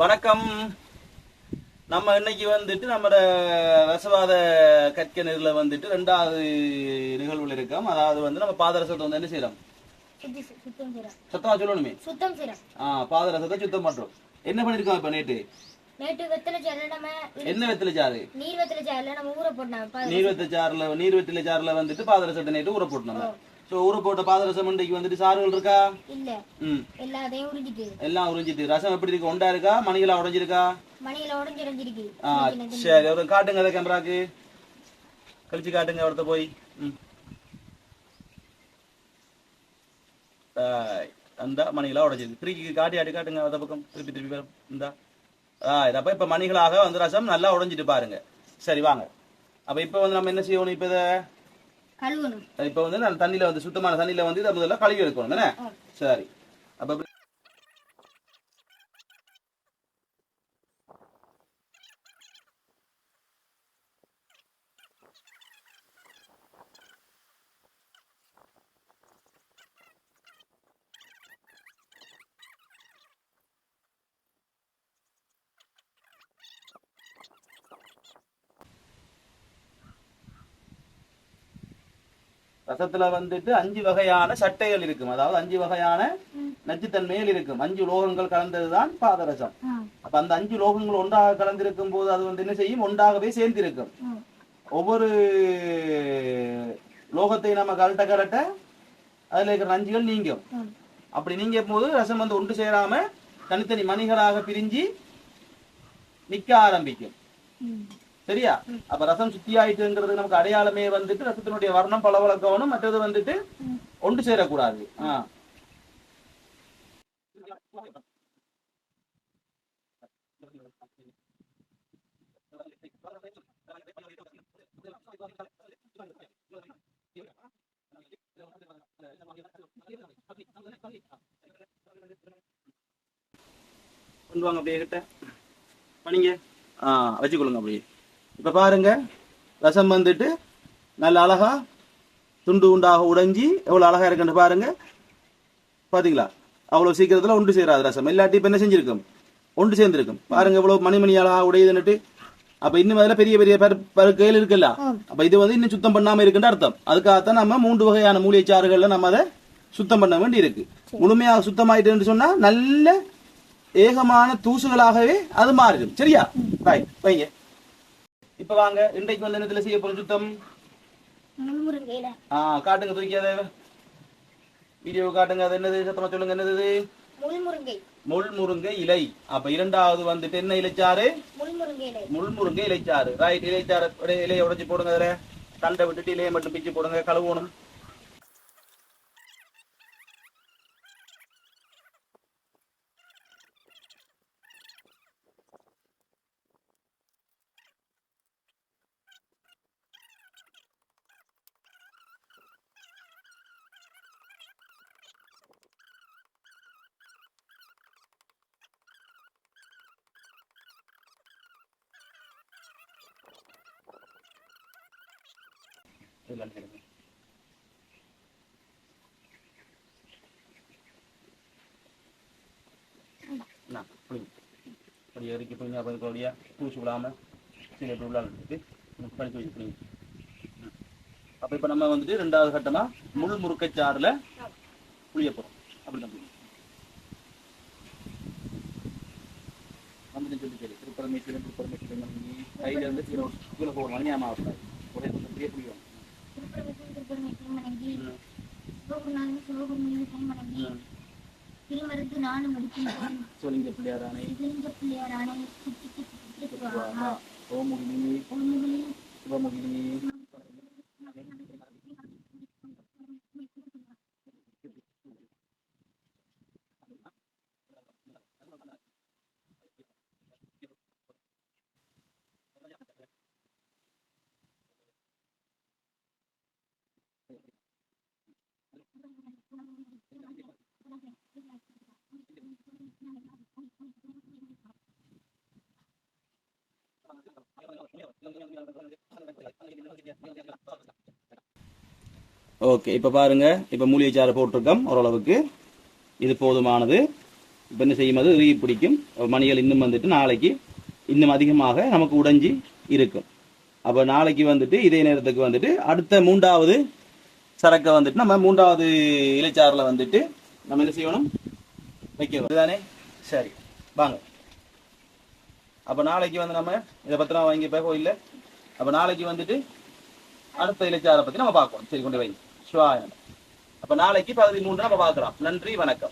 வணக்கம். நம்ம இன்னைக்கு வந்துட்டு நம்ம ரசவாத கற்க நெருல வந்துட்டு ரெண்டாவது நிகழ்வுல இருக்கோம். அதாவது வந்து நம்ம பாதரசத்தை வந்து என்ன செய்யறோம் சுத்தி சுத்தம் சொல்லணுமே. சுத்தம் ஆ பாதரசத்தை சுத்தம் பண்றோம். என்ன பண்ணிருக்கோம் இப்ப நேற்று நேற்று வெத்தலை சாறு நம்ம என்ன வெத்தில சாறு? நீர் வெத்தலை சாறுல நம்ம ஊற போட்டோம் நீர் வெத்த சாறுல நீர் வெத்தில சாறுல வந்துட்டு பாதரசத்தை நேற்று ஊற போட்டோம் சோ ஊற போட்ட பாதரசம் இன்றைக்கு வந்துட்டு சாறுகள் இருக்கா? இல்ல. எல்லாத்தையும் உறிஞ்சிட்டு. எல்லாம் உறிஞ்சிட்டு. ரசம் எப்படி இருக்கு? ஒண்டா இருக்கா? மணிகளா உடைஞ்சிருக்கா? உடஞ்சு உடஞ்சிருக்கு சரி ஒரு காட்டுங்க அதை கேமராக்கு. கழிச்சு காட்டுங்க அவர்த்த போய். அந்த மணிகளா உடைச்சிருக்கு திருக்கி காட்டி ஆட்டி காட்டுங்க அந்த பக்கம். திருப்பி திருப்பி. இந்தா. ஆ இதப்ப இப்ப மணிகளாக வந்து ரசம் நல்லா உடைஞ்சிட்டு பாருங்க. சரி வாங்க. அப்ப இப்ப வந்து நம்ம என்ன செய்யணும் இப்ப இதை? கழுவணும். இப்ப வந்து நல்ல தண்ணியில வந்து சுத்தமான தண்ணியில வந்து இதை முதல்ல கழுவி எடுக்கணும் தானே. சரி. அப்ப ரசத்துல வந்துட்டு அஞ்சு வகையான சட்டைகள் இருக்கும். அதாவது அஞ்சு வகையான நச்சுத்தன்மைகள் இருக்கும். அஞ்சு லோகங்கள் கலந்ததுதான் பாதரசம். அப்ப அந்த அஞ்சு லோகங்கள் ஒன்றாக கலந்திருக்கும் போது அது வந்து என்ன செய்யும்? ஒன்றாகவே சேர்ந்திருக்கும். ஒவ்வொரு லோகத்தை நம்ம கலட்ட கலட்ட அதுல இருக்கிற நஞ்சுகள் நீங்கும். அப்படி நீங்க போது ரசம் வந்து ஒன்று சேராம தனித்தனி மணிகளாக பிரிஞ்சு நிக்க ஆரம்பிக்கும். சரியா? அப்ப ரசம் சுத்தியாயிட்டுங்கிறது நமக்கு அடையாளமே வந்துட்டு ரசத்தினுடைய வர்ணம் பளபளக்கணும் மற்றது வந்துட்டு ஒன்று சேரக்கூடாது. ஆ. கொண்டு வாங்க அப்படியே கிட்ட. பண்ணிங்க ஆ வச்சுக்கொள்ளுங்க அப்படியே. இப்போ பாருங்க ரசம் வந்துட்டு நல்ல அழகா துண்டு உண்டாக உடைஞ்சி எவ்வளோ அழகா இருக்குன்னு பாருங்க. பாத்தீங்களா? அவ்வளோ சீக்கிரத்தில் ஒன்று சேராது ரசம். இல்லாட்டி இப்போ என்ன செஞ்சிருக்கும்? ஒன்று சேர்ந்துருக்கும். பாருங்க எவ்வளோ மணி மணி அழகா உடையுதுன்னுட்டு. அப்ப இன்னும் அதில் பெரிய பெரிய பரு இருக்குல்ல? அப்ப இது வந்து இன்னும் சுத்தம் பண்ணாம இருக்குன்ற அர்த்தம். அதுக்காகத்தான் நம்ம மூன்று வகையான மூலிகைச்சாறுகளில் நம்ம அதை சுத்தம் பண்ண வேண்டி இருக்கு முழுமையாக சுத்தமாயிட்டு சொன்னா நல்ல ஏகமான தூசுகளாகவே அது மாறிடும். சரியா? பாய் வைங்க. இப்ப வாங்க இன்றைக்கு வந்து என்னத்துல செய்ய போறோம் சுத்தம்? ஆ காட்டுங்க தூக்கி அதை வீடியோ காட்டுங்க அது என்னது? சத்தமா சொல்லுங்க என்னது முள் முருங்கை இலை. அப்ப இரண்டாவது வந்துட்டு என்ன இலைச்சாறு? முள் முருங்கை இலைச்சாறு. ரைட் இலைச்சாறு இலையை உடைச்சு போடுங்க அதுல. தண்டை விட்டுட்டு இலையை மட்டும் பிச்சு போடுங்க கழுவணும். இதுல அடிச்சிடுங்க. இந்தா, புடிங்க. அப்படியே இறக்கி புடிங்க, அப்புறம் இதுக்கு தூசி விடாம சில இப்படி உள்ளால படிச்சு வச்சு அப்ப இப்ப நம்ம வந்துட்டு ரெண்டாவது கட்டமா முள் முருக்கைச்சாறுல புளிய போறோம் அப்படின்னு புளியும். வந்துட்டு சொல்லி சரி திருப்பரமேஸ்வரன் மீட்டிலும் திருப்பரம் கையில இருந்து கீழே கீழே போகணும் ஒரே புளிய புளியும் சிவகுருநாதன் சிவகுருநாதன் வணங்கி திருமருத்து நானும் முடிக்கின்றேன் சொல்லிங்க பிள்ளையாரானை சிவலிங்க பிள்ளையாரானை சுற்றி சுற்றி ஓமுகினி ஒன்றுகளில் சிவமுகினி ஓகே இப்போ பாருங்க. இப்போ மூலிகை சாறு போட்டிருக்கோம் ஓரளவுக்கு. இது போதுமானது. இப்போ என்ன செய்யும்? அது இறுகி பிடிக்கும். மணிகள் இன்னும் வந்துட்டு நாளைக்கு இன்னும் அதிகமாக நமக்கு உடைஞ்சி இருக்கும். அப்போ நாளைக்கு வந்துட்டு இதே நேரத்துக்கு வந்துட்டு அடுத்த மூன்றாவது சரக்கை வந்துட்டு நம்ம மூன்றாவது இலைச்சாறில் வந்துட்டு நம்ம என்ன செய்யணும்? வைக்கணும் இதுதானே? சரி. வாங்க. அப்போ நாளைக்கு வந்து நம்ம இதை பத்திரம் வாங்கி போய் கோயில்ல. அப்போ நாளைக்கு வந்துட்டு அடுத்த இலைச்சாரை பத்தி நம்ம பார்க்கணும் சரி கொண்டு வைங்க சிவாய அப்ப நாளைக்கு பகுதி மூன்று நம்ம பார்க்கலாம். நன்றி வணக்கம்.